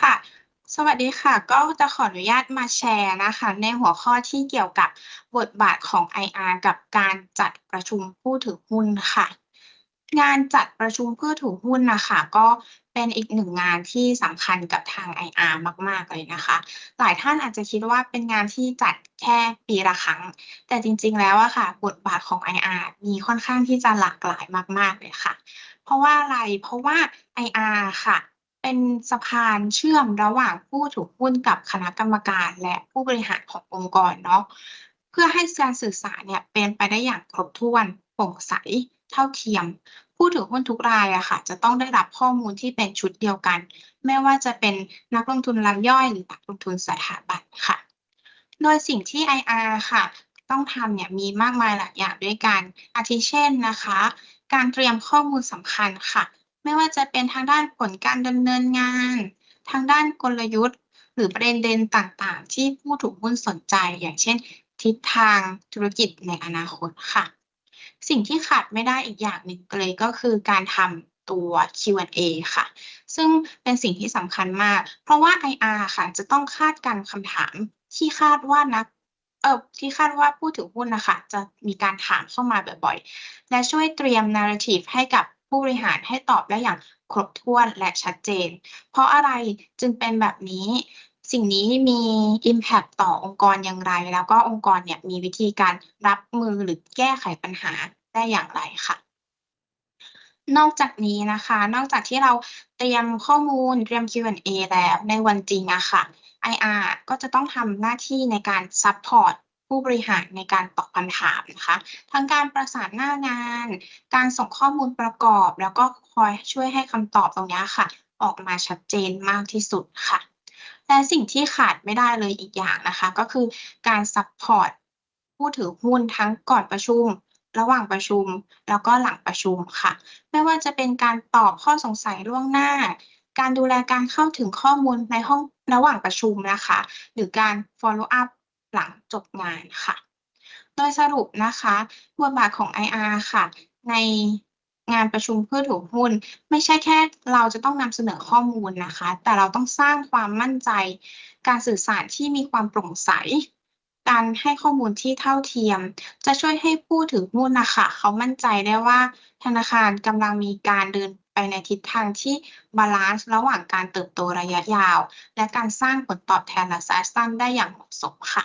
ค่ะ สวัสดีค่ะ ก็จะขออนุญาตมาแชร์นะคะ ในหัวข้อที่เกี่ยวกับบทบาทของ IR กับการจัดประชุมผู้ถือหุ้นค่ะ งานจัดประชุมผู้ถือหุ้นนะคะก็เป็นอีกหนึ่งงานที่สำคัญกับทาง IR มาก ๆ เลยนะคะ หลายท่านอาจจะคิดว่าเป็นงานที่จัดแค่ปีละครั้ง แต่จริง ๆ แล้วอะค่ะ บทบาทของ IR มีค่อนข้างที่จะหลากหลายมาก ๆ เลยค่ะ เพราะว่าอะไร?เพราะว่า IR อะค่ะ เป็นสะพานเชื่อมระหว่างผู้ถือหุ้นกับคณะกรรมการ และผู้บริหารขององค์กรเนาะ เพื่อให้การสื่อสารเนี่ยเป็นไปได้อย่างครบถ้วนโปร่งใส เท่าเทียม ผู้ถือหุ้นทุกรายอะค่ะ จะต้องได้รับข้อมูลที่เป็นชุดเดียวกัน ไม่ว่าจะเป็นนักลงทุนรายย่อยหรือนักลงทุนสถาบันค่ะ โดยสิ่งที่ IR ค่ะต้องทำเนี่ยมีมากมายหลายอย่างด้วยกัน อาทิเช่นนะคะ การเตรียมข้อมูลสำคัญค่ะ ไม่ว่าจะเป็นทางด้านผลการดำเนินงาน ทางด้านกลยุทธ์ หรือประเด็นเด่นต่างๆ ที่ผู้ถือหุ้นสนใจ อย่างเช่น ทิศทางธุรกิจในอนาคตค่ะ สิ่งที่ขาดไม่ได้อีกอย่างหนึ่งเลยก็คือการทำตัว Q&A ค่ะ ซึ่งเป็นสิ่งที่สำคัญมาก เพราะว่า IR ค่ะ จะต้องคาดการคำถามที่คาดว่านักเออที่คาดว่าผู้ถือหุ้นนะคะจะมีการถามเข้ามาบ่อยๆ และช่วยเตรียม narrative ให้กับผู้บริหารให้ตอบได้อย่างครบถ้วนและชัดเจน เพราะอะไรจึงเป็นแบบนี้? สิ่งนี้มีอิมแพกต์ต่อองค์กรอย่างไร?แล้วก็องค์กรเนี่ยมีวิธีการรับมือหรือแก้ไขปัญหาได้อย่างไรค่ะ นอกจากนี้นะคะ นอกจากที่เราเตรียมข้อมูลเตรียม Q&A แล้วในวันจริงอะค่ะ IR อะก็จะต้องทำหน้าที่ในการซัปพอร์ตผู้บริหารในการตอบคำถามนะคะ ทั้งการประสานหน้างาน การส่งข้อมูลประกอบ แล้วก็คอยช่วยให้คำตอบตรงนี้ค่ะ ออกมาชัดเจนมากที่สุดค่ะ และสิ่งที่ขาดไม่ได้เลยอีกอย่างนะคะ ก็คือการซัปพอร์ตผู้ถือหุ้นทั้งก่อนประชุม ระหว่างประชุม แล้วก็หลังประชุมค่ะ ไม่ว่าจะเป็นการตอบข้อสงสัยล่วงหน้า การดูแลการเข้าถึงข้อมูลในห้องระหว่างประชุมนะคะ หรือการ follow up หลังจบงานค่ะ โดยสรุปนะคะบทบาทของ IR ค่ะ ใน งานประชุมผู้ถือหุ้น ไม่ใช่แค่เราจะต้องนำเสนอข้อมูลนะคะ แต่เราต้องสร้างความมั่นใจ การสื่อสารที่มีความโปร่งใส การให้ข้อมูลที่เท่าเทียม จะช่วยให้ผู้ถือหุ้นนะคะเขามั่นใจได้ว่าธนาคารกำลังมีการเดินไปในทิศทางที่บาลันซ์ระหว่างการเติบโตระยะยาว และการสร้างผลตอบแทนระยะสั้นได้อย่างเหมาะสมค่ะ